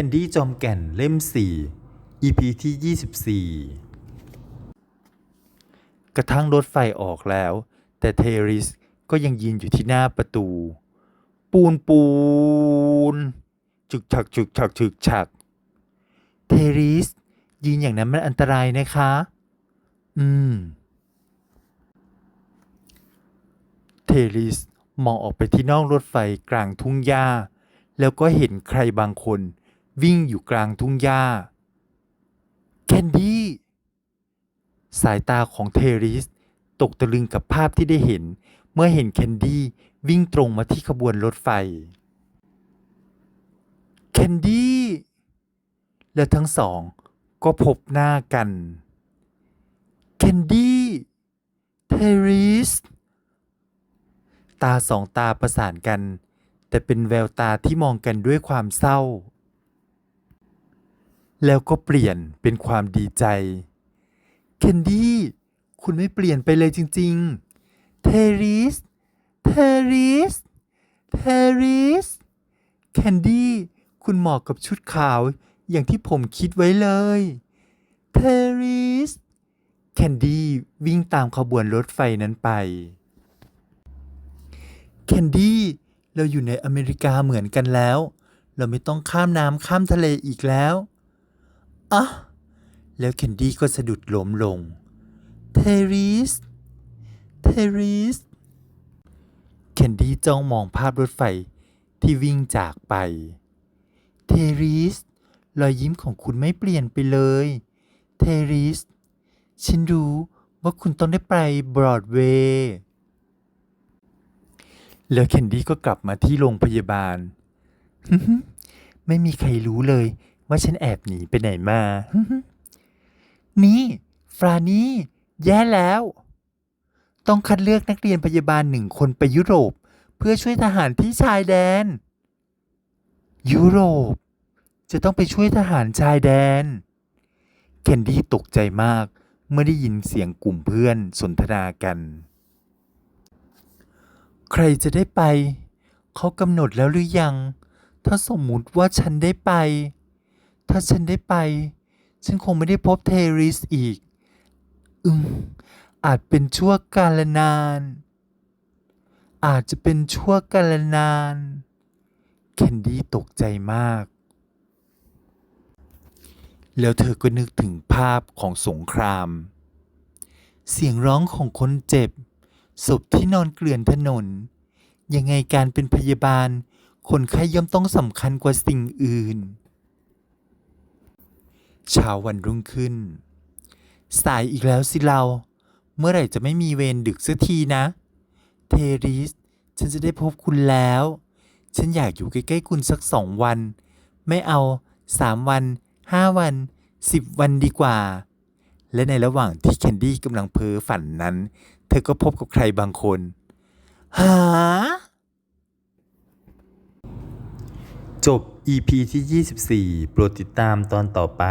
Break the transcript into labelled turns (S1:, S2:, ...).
S1: คนดี้จอมแก่นเล่ม 4 EP ที่ 24 กระทั่งรถไฟออกแล้ว แต่เทริสก็ยังยืนอยู่ที่หน้าประตู ปูนปูนจึกฉักจึกฉักจึกฉัก เทริสยืนอย่างนั้นมันอันตรายนะคะ อืม เทริสมองออกไปที่นอกรถไฟกลางทุ่งหญ้าแล้วก็เห็นใครบางคน วิ่งอยู่กลางทุ่งหญ้า แคนดี้ สายตาของเทริสตกตะลึงกับภาพที่ได้เห็น เมื่อเห็นแคนดี้วิ่งตรงมาที่ขบวนรถไฟ แคนดี้ และทั้งสองก็พบหน้ากัน แคนดี้ เทริส ตาสองตาประสานกัน แต่เป็นแววตาที่มองกันด้วยความเศร้า แล้วก็เปลี่ยนเป็นความดีใจ เคนดี้ คุณไม่เปลี่ยนไปเลยจริง ๆ เทริส เทริส เทริสแคนดี้ คุณเหมาะกับชุดขาวอย่างที่ผมคิดไว้เลย เทริสแคนดี้วิ่งตามขบวนรถไฟนั้นไปแคนดี้ เราอยู่ในอเมริกาเหมือนกันแล้ว เราไม่ต้องข้ามน้ำข้ามทะเลอีกแล้ว อะแล้วแคนดี้ก็สะดุดล้มลง เทริส เทริส แคนดี้จ้องมองภาพรถไฟที่วิ่งจากไป เทริส รอยยิ้มของคุณไม่เปลี่ยนไปเลย เทริส ฉันรู้ว่าคุณต้องได้ไปบรอดเวย์แล้วเคนดี้ก็กลับมาที่โรงพยาบาล ไม่มีใครรู้เลย ว่าฉันแอบหนีไปไหนมา นี่ ฟรานี่ แย่แล้ว ต้องคัดเลือกนักเรียนพยาบาลหนึ่งคนไปยุโรป เพื่อช่วยทหารที่ชายแดน ยุโรป จะต้องไปช่วยทหารชายแดน เคนดี้ตกใจมากเมื่อได้ยินเสียงกลุ่มเพื่อนสนทนากัน ใครจะได้ไป เขากำหนดแล้วหรือยัง ถ้าสมมุติว่าฉันได้ไป ถ้าฉันได้ไป ฉันคงไม่ได้พบเทริสอีก อืม อาจเป็นชั่วกาลนาน อาจจะเป็นชั่วกาลนานเคนดี้ตกใจมาก แล้วเธอก็นึกถึงภาพของสงคราม เสียงร้องของคนเจ็บ ศพที่นอนเกลื่อนถนน ยังไงการเป็นพยาบาล คนไข้ย่อมต้องสำคัญกว่าสิ่งอื่น เช้าวันรุ่งขึ้น สายอีกแล้วสิเรา เมื่อไหร่จะไม่มีเวรดึกสักทีนะ เทริส ฉันจะได้พบคุณแล้ว ฉันอยากอยู่ใกล้ๆคุณสักสองวัน ไม่เอาสามวันห้าวันสิบวันดีกว่า และในระหว่างที่แคนดี้กำลังเพ้อฝันนั้น เธอก็พบกับใครบางคน หา จบ EP ที่ 24 โปรดติดตามตอนต่อไป